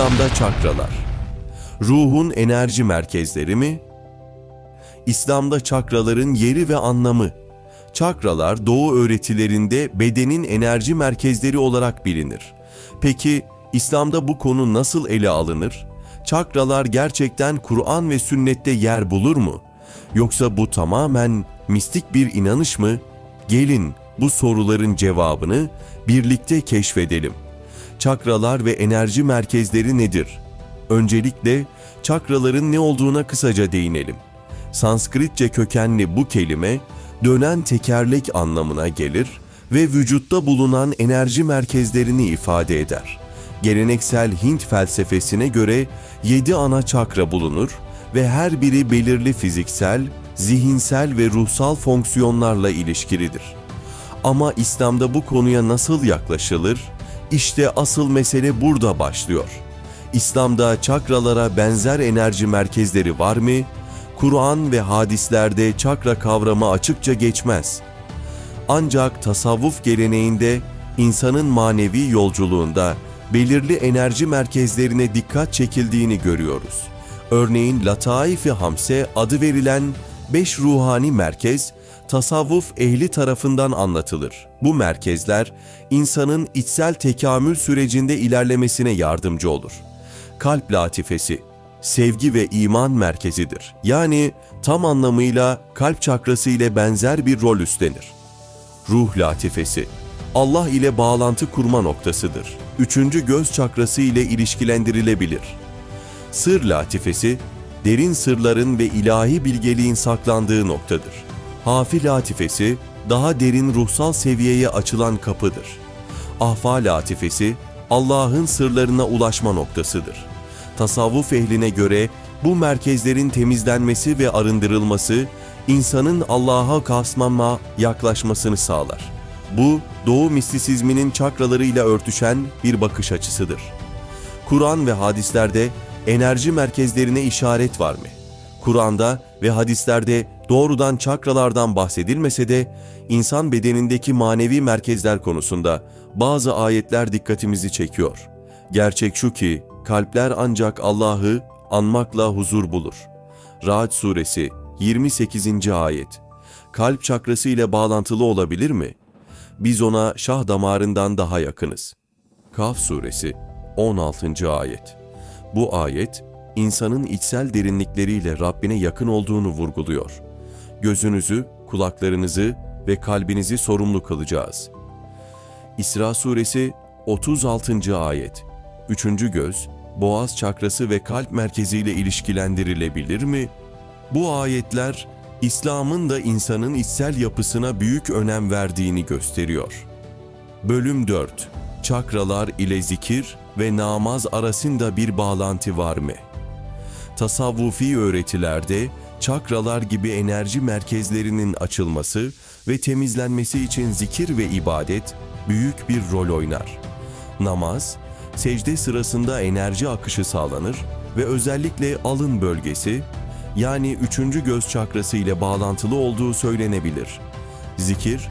İslam'da çakralar. Ruhun enerji merkezleri mi? İslam'da çakraların yeri ve anlamı. Çakralar doğu öğretilerinde bedenin enerji merkezleri olarak bilinir. Peki İslam'da bu konu nasıl ele alınır? Çakralar gerçekten Kur'an ve sünnette yer bulur mu? Yoksa bu tamamen mistik bir inanış mı? Gelin bu soruların cevabını birlikte keşfedelim. Çakralar ve enerji merkezleri nedir? Öncelikle çakraların ne olduğuna kısaca değinelim. Sanskritçe kökenli bu kelime dönen tekerlek anlamına gelir ve vücutta bulunan enerji merkezlerini ifade eder. Geleneksel Hint felsefesine göre 7 ana çakra bulunur ve her biri belirli fiziksel, zihinsel ve ruhsal fonksiyonlarla ilişkilidir. Ama İslam'da bu konuya nasıl yaklaşılır? İşte asıl mesele burada başlıyor. İslam'da çakralara benzer enerji merkezleri var mı? Kur'an ve hadislerde çakra kavramı açıkça geçmez. Ancak tasavvuf geleneğinde insanın manevi yolculuğunda belirli enerji merkezlerine dikkat çekildiğini görüyoruz. Örneğin Lataif-i Hamse adı verilen beş ruhani merkez tasavvuf ehli tarafından anlatılır. Bu merkezler insanın içsel tekamül sürecinde ilerlemesine yardımcı olur. Kalp latifesi, sevgi ve iman merkezidir. Yani tam anlamıyla kalp çakrası ile benzer bir rol üstlenir. Ruh latifesi, Allah ile bağlantı kurma noktasıdır. Üçüncü göz çakrası ile ilişkilendirilebilir. Sır latifesi, derin sırların ve ilahi bilgeliğin saklandığı noktadır. Hafi latifesi, daha derin ruhsal seviyeye açılan kapıdır. Ahfa latifesi, Allah'ın sırlarına ulaşma noktasıdır. Tasavvuf ehline göre bu merkezlerin temizlenmesi ve arındırılması, insanın Allah'a kasmama yaklaşmasını sağlar. Bu, Doğu mistisizminin çakralarıyla örtüşen bir bakış açısıdır. Kur'an ve hadislerde enerji merkezlerine işaret var mı? Kur'an'da ve hadislerde doğrudan çakralardan bahsedilmese de insan bedenindeki manevi merkezler konusunda bazı ayetler dikkatimizi çekiyor. Gerçek şu ki kalpler ancak Allah'ı anmakla huzur bulur. Ra'd suresi 28. ayet. Kalp çakrası ile bağlantılı olabilir mi? Biz ona şah damarından daha yakınız. Kaf suresi 16. ayet. Bu ayet insanın içsel derinlikleriyle Rabbine yakın olduğunu vurguluyor. Gözünüzü, kulaklarınızı ve kalbinizi sorumlu kılacağız. İsra suresi 36. ayet. Üçüncü göz, boğaz çakrası ve kalp merkeziyle ilişkilendirilebilir mi? Bu ayetler İslam'ın da insanın içsel yapısına büyük önem verdiğini gösteriyor. Bölüm 4 Çakralar ile zikir ve namaz arasında bir bağlantı var mı? Tasavvufi öğretilerde çakralar gibi enerji merkezlerinin açılması ve temizlenmesi için zikir ve ibadet büyük bir rol oynar. Namaz, secde sırasında enerji akışı sağlanır ve özellikle alın bölgesi, yani üçüncü göz çakrası ile bağlantılı olduğu söylenebilir. Zikir,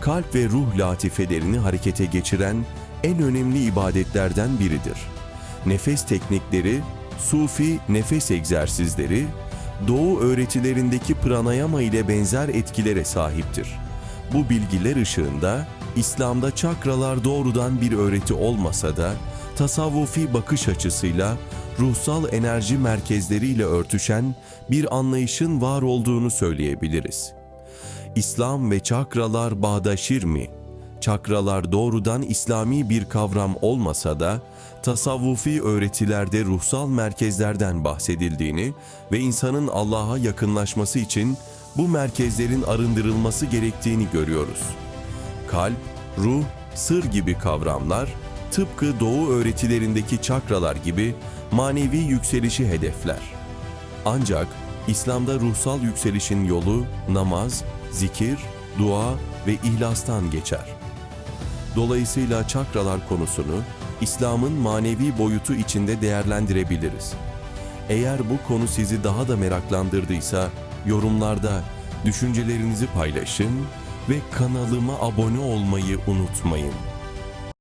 kalp ve ruh latifelerini harekete geçiren en önemli ibadetlerden biridir. Nefes teknikleri, sufi nefes egzersizleri, doğu öğretilerindeki pranayama ile benzer etkilere sahiptir. Bu bilgiler ışığında İslam'da çakralar doğrudan bir öğreti olmasa da tasavvufi bakış açısıyla ruhsal enerji merkezleriyle örtüşen bir anlayışın var olduğunu söyleyebiliriz. İslam ve çakralar bağdaşır mı? Çakralar doğrudan İslami bir kavram olmasa da tasavvufi öğretilerde ruhsal merkezlerden bahsedildiğini ve insanın Allah'a yakınlaşması için bu merkezlerin arındırılması gerektiğini görüyoruz. Kalp, ruh, sır gibi kavramlar tıpkı doğu öğretilerindeki çakralar gibi manevi yükselişi hedefler. Ancak İslam'da ruhsal yükselişin yolu namaz, zikir, dua ve ihlastan geçer. Dolayısıyla çakralar konusunu İslam'ın manevi boyutu içinde değerlendirebiliriz. Eğer bu konu sizi daha da meraklandırdıysa yorumlarda düşüncelerinizi paylaşın ve kanalıma abone olmayı unutmayın.